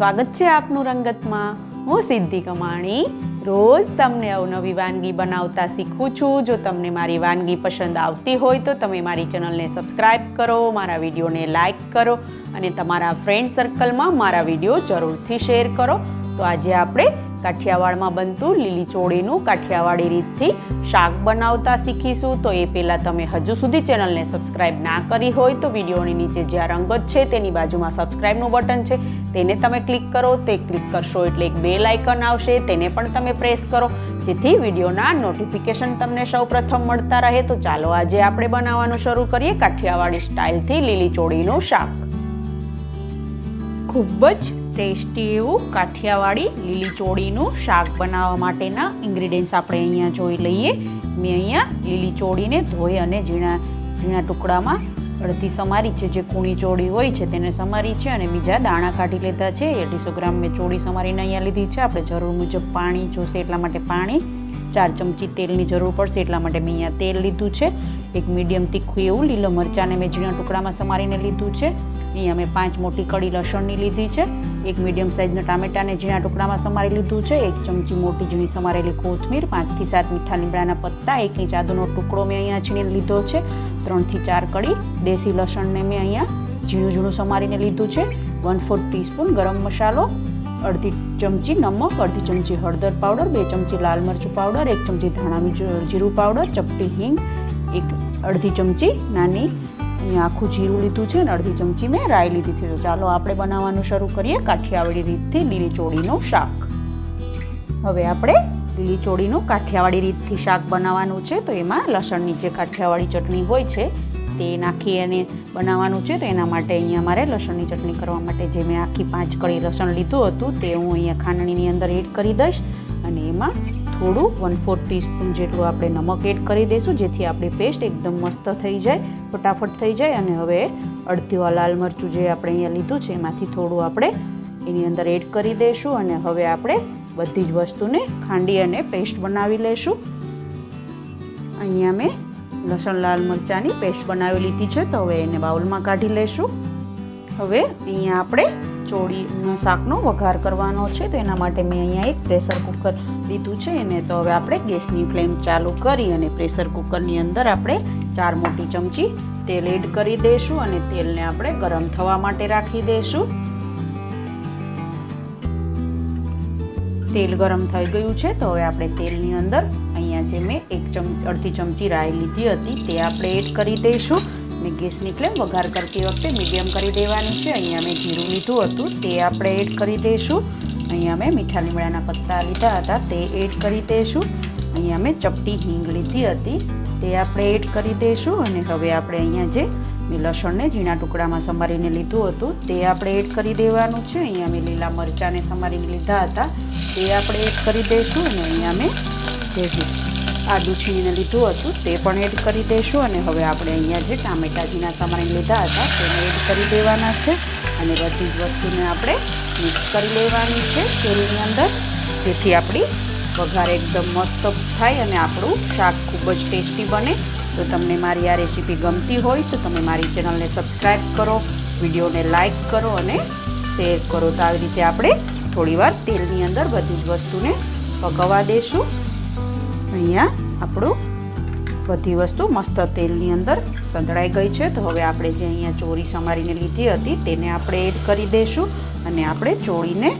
સ્વાગત છે આપનું રંગતમાં. હું સિદ્ધિ કમાણી. રોજ તમને અવનવી વાનગી બનાવતા શીખું છું. જો તમને મારી વાનગી પસંદ આવતી હોય તો તમે મારી ચેનલને સબસ્ક્રાઈબ કરો, મારા વિડીયોને લાઇક કરો અને તમારા ફ્રેન્ડ સર્કલમાં મારા વીડિયો જરૂરથી શેર કરો. તો આજે આપણે કાઠિયાવાડમાં બનતું લીલી ચોળીનું કાઠિયાવાડી રીતથી શાક બનાવતા શીખીશું. તો એ પહેલાં તમે હજુ સુધી ચેનલને સબસ્ક્રાઈબ ના કરી હોય તો વિડીયોની નીચે જ્યાં રંગત છે તેની બાજુમાં સબસ્ક્રાઈબનું બટન છે. તેને તમે ક્લિક કરો, તે ક્લિક કરશો એટલે એક બેલ આઇકન આવશે, તેને પણ તમે પ્રેસ કરો. જેથી વિડીયોના નોટિફિકેશન તમને સૌ પ્રથમ મળતા રહે. તો ચાલો આજે આપણે બનાવવાનું શરૂ કરીએ કાઠિયાવાડી સ્ટાઇલથી લીલી ચોળીનું શાક. ખૂબ જ ટેસ્ટી એવું કાઠિયાવાડી લીલી ચોળીનું શાક બનાવવા માટેના ઇન્ગ્રીડિયન્ટ્સ આપણે અહીંયા જોઈ લઈએ. મેં અહીંયા લીલી ચોળીને ધોઈ અને ઝીણા ઝીણા ટુકડામાં અડધી સમારી છે, જે કૂણી ચોળી હોય છે, તેને સમારી છે અને બીજા દાણા કાઢી લીધા છે. અઢીસો ગ્રામ મેં ચોળી સમારીને અહીંયા લીધી છે. આપણે જરૂર મુજબ પાણી જોશે એટલા માટે પાણી. ચાર ચમચી તેલની જરૂર પડશે એટલા માટે મેં અહીંયા તેલ લીધું છે. એક મીડિયમ તીખું એવું લીલો મરચાંને મેં ઝીણા ટુકડામાં સમારીને લીધું છે. અહીંયા અમે પાંચ મોટી કડી લસણની લીધી છે, એક મીડિયમ સાઇઝના ટામેટાને ઝીણા ટુકડામાં સમારી લીધું છે, એક ચમચી મોટી ઝીણી સમારેલી કોથમીર, પાંચથી સાત મીઠા લીમડાના પત્તા, એક ઇંચ આદુનો ટુકડો મેં અહીંયા છીણીને લીધો છે, ત્રણથી ચાર કડી દેશી લસણને મેં અહીંયા ઝીણું ઝીણું સમારીને લીધું છે, વન ફોર્થ ટીસ્પૂન ગરમ મસાલો, અડધી ચમચી નમક, અડધી ચમચી હળદર પાવડર, બે ચમચી લાલ મરચું પાવડર, એક ચમચી ધાણા જીરું પાવડર, ચપટી હિંગ, એક અડધી ચમચી નાની અહીંયા આખું જીરું લીધું છે અને અડધી ચમચી મેં રાઈ લીધી છે. ચાલો આપણે બનાવવાનું શરૂ કરીએ કાઠિયાવાડી રીતથી લીલી ચોળીનું શાક. હવે આપણે લીલી ચોળીનું કાઠિયાવાડી રીતથી શાક બનાવવાનું છે. તો એમાં લસણની જે કાઠિયાવાડી ચટણી હોય છે, તે નાખી અને બનાવવાનું છે. તો એના માટે અહીંયા મારે લસણની ચટણી કરવા માટે જે મેં આખી પાંચ કળી લસણ લીધું હતું, તે હું અહીંયા ખાંડણીની અંદર એડ કરી દઈશ અને એમાં થોડું વન ફોર્થ ટીસ્પૂન જેટલું આપણે નમક એડ કરી દઈશું, જેથી આપણી પેસ્ટ એકદમ મસ્ત થઈ જાય, ફટાફટ થઈ જાય. અને હવે અડધીવા લાલ મરચું જે આપણે અહીંયા લીધું છે, એમાંથી થોડું આપણે એની અંદર એડ કરી દઈશું. અને હવે આપણે બધી જ વસ્તુને ખાંડી અને પેસ્ટ બનાવી લઈશું. અહીંયા મેં લસણ, લાલ મરચાંની પેસ્ટ બનાવી લીધી છે, તો હવે એને બાઉલમાં કાઢી લઈશું. હવે અહીંયા આપણે ચોળીના શાકનો વઘાર કરવાનો છે, તો એના માટે મેં અહીંયા એક પ્રેશર કુકર લીધું છે, એને તો હવે આપણે ગેસની ફ્લેમ ચાલુ કરી અને પ્રેશર કુકરની અંદર આપણે ચાર મોટી ચમચી તેલ એડ કરી દઈશું અને તેલને આપણે ગરમ થવા માટે રાખી દઈશું. તેલ ગરમ થઈ ગયું છે, તો હવે આપણે તેલની અંદર અહીંયા જે મેં એક ચમચી અડધી ચમચી રાઈ લીધી હતી, તે આપણે એડ કરી દઈશું. ને ગેસની ફ્લેમ વઘાર કરતી વખતે મીડિયમ કરી દેવાની છે. અહીંયા મેં જીરું લીધું હતું, તે આપણે એડ કરી દઈશું. અહીંયા મેં મીઠા લીમડાના પત્તા લીધા હતા, તે એડ કરી દઈશું. અહીંયા મેં ચપટી હિંગ લીધી હતી, તે આપણે એડ કરી દઈશું. અને હવે આપણે અહીંયા જે મેં લસણને ઝીણા ટુકડામાં સમારીને લીધું હતું, તે આપણે એડ કરી દેવાનું છે. અહીંયા મેં લીલા મરચાંને સમારીને લીધા હતા, તે આપણે એડ કરી દઈશું. અને અહીંયા મેં જે આદુ છીણીને લીધું હતું, તે પણ એડ કરી દઈશું અને હવે આપણે અહીંયા જે ટામેટા ઝીણા લીધા હતા, તેને એડ કરી દેવાના છે અને બધી જ વસ્તુને આપણે મિક્સ કરી લેવાની છે તેલની અંદર, જેથી આપણી વઘાર એકદમ મસ્ત થાય અને આપણું શાક ખૂબ જ ટેસ્ટી બને. તો તમને મારી આ રેસીપી ગમતી હોય તો તમે મારી ચેનલને સબસ્ક્રાઈબ કરો, વિડીયોને લાઈક કરો અને શેર કરો. તો આવી રીતે આપણે થોડીવાર તેલની અંદર બધી જ વસ્તુને પકવવા દઈશું અહીંયા આપણું બધી વસ્તુ મસ્ત તેલની અંદર સંતળાઈ ગઈ છે. તો હવે આપણે જે અહીંયા ચોરી સમારીને લીધી હતી તેને આપણે એડ કરી દઈશું અને આપણે ચોળીને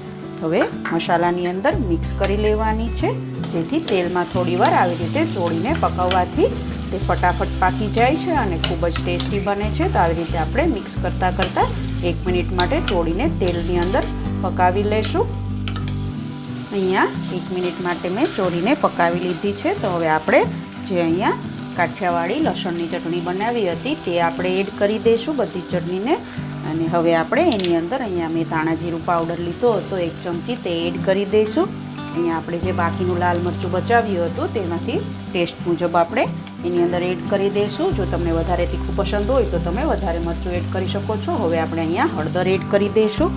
હવે મસાલાની અંદર મિક્સ કરી લેવાની છે. જેથી તેલમાં થોડીવાર આવી રીતે ચોળીને પકવવાથી તે ફટાફટ પાકી જાય છે અને ખૂબ જ ટેસ્ટી બને છે. તો આવી રીતે આપણે મિક્સ કરતાં કરતાં એક મિનિટ માટે ચોળીને તેલની અંદર પકાવી લેશું. અહીંયા એક મિનિટ માટે મેં ચોરીને પકાવી લીધી છે. તો હવે આપણે જે અહીંયા કાઠિયાવાડી લસણની ચટણી બનાવી હતી તે આપણે એડ કરી દઈશું બધી ચટણીને. અને હવે આપણે એની અંદર અહીંયા મેં ધાણા જીરું પાવડર લીધો હતો, એક ચમચી તે એડ કરી દઈશું. અહીંયા આપણે જે બાકીનું લાલ મરચું બચાવ્યું હતું તેમાંથી ટેસ્ટ મુજબ આપણે એની અંદર એડ કરી દઈશું. જો તમને વધારે તીખું પસંદ હોય તો તમે વધારે મરચું એડ કરી શકો છો. હવે આપણે અહીંયા હળદર એડ કરી દઈશું.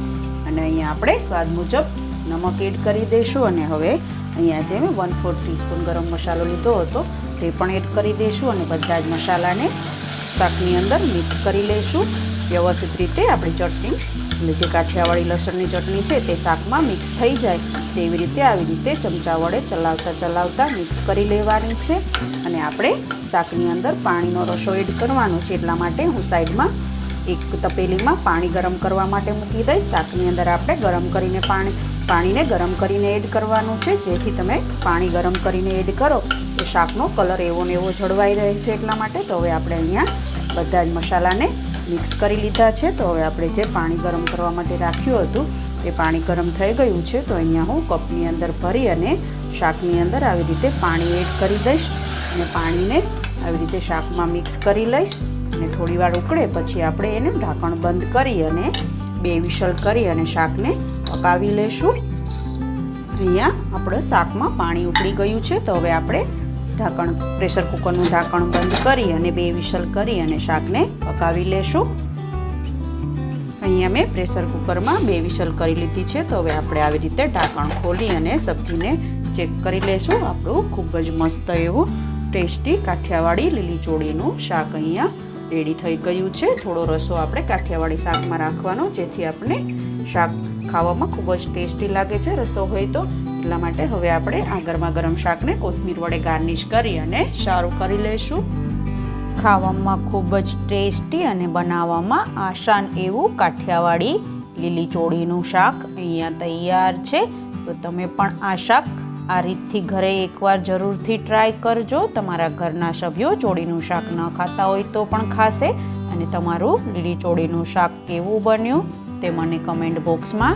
અને અહીંયા આપણે સ્વાદ મુજબ નમક એડ કરી દઈશું અને હવે અહીંયા જે મેં વન ફોર્થ ટીસ્પૂન ગરમ મસાલો લીધો હતો તે પણ એડ કરી દઈશું અને બધા જ મસાલાને શાકની અંદર મિક્સ કરી લઈશું વ્યવસ્થિત રીતે આપણી ચટણી, એટલે જે કાઠિયાવાડી લસણની ચટણી છે તે શાકમાં મિક્સ થઈ જાય. તેવી રીતે આવી રીતે ચમચા વડે ચલાવતા ચલાવતા મિક્સ કરી લેવાની છે. અને આપણે શાકની અંદર પાણીનો રસો એડ કરવાનો છે એટલા માટે હું સાઈડમાં એક તપેલીમાં પાણી ગરમ કરવા માટે મૂકી દઈશ. શાકની અંદર આપણે ગરમ કરીને પાણી, પાણીને ગરમ કરીને એડ કરવાનું છે. જેથી તમે પાણી ગરમ કરીને એડ કરો. તો શાકનો કલર એવો ને એવો જળવાઈ રહે છે એટલા માટે તો હવે આપણે અહીંયા બધા જ મસાલાને મિક્સ કરી લીધા છે. તો હવે આપણે જે પાણી ગરમ કરવા માટે રાખ્યું હતું, એ પાણી ગરમ થઈ ગયું છે. તો અહીંયા હું કપની અંદર ભરી અને શાકની અંદર આવી રીતે પાણી એડ કરી દઈશ. અને પાણીને આવી રીતે શાકમાં મિક્સ કરી લઈશ. અને થોડી વાર ઉકળે, પછી આપણે એને ઢાંકણ બંધ કરી અને બે વિશલ કરી અને શાકને પકાવી લેશું. અહીંયા આપણે શાકમાં પાણી ઉકળી ગયું છે, તો હવે આપણે ઢાંકણ, પ્રેશર કુકરનું ઢાંકણ બંધ કરી અને બે વિશલ કરી અને શાકને પકાવી લેશું. અહીંયા મેં પ્રેશર કુકરમાં બે વિશલ કરી લીધી છે, તો હવે આપણે આવી રીતે ઢાંકણ ખોલી અને સબ્જીને ચેક કરી લેશું. આપણું ખૂબ જ મસ્ત એવું ટેસ્ટી કાઠિયાવાડી લીલી ચોળીનું શાક અહીંયા રેડી થઈ ગયું છે. થોડો રસો આપણે કાઠિયાવાડી શાકમાં રાખવાનો, જેથી આપણે શાક ખાવામાં ખૂબ જ ટેસ્ટી લાગે છે રસો હોય તો. એટલા માટે હવે આપણે આ ગરમા ગરમ શાકને કોથમીર વડે ગાર્નિશ કરી અને સારું કરી લઈશું. ખાવામાં ખૂબ જ ટેસ્ટી અને બનાવવામાં આસાન એવું કાઠિયાવાડી લીલી ચોળીનું શાક અહીંયા તૈયાર છે. તો તમે પણ આ શાક આ રીતથી ઘરે એકવાર જરૂરથી ટ્રાય કરજો. તમારા ઘરના સભ્યો ચોળીનું શાક ન ખાતા હોય તો પણ ખાશે અને તમારું લીલી ચોળીનું શાક કેવું બન્યું તે મને કમેન્ટ બોક્સમાં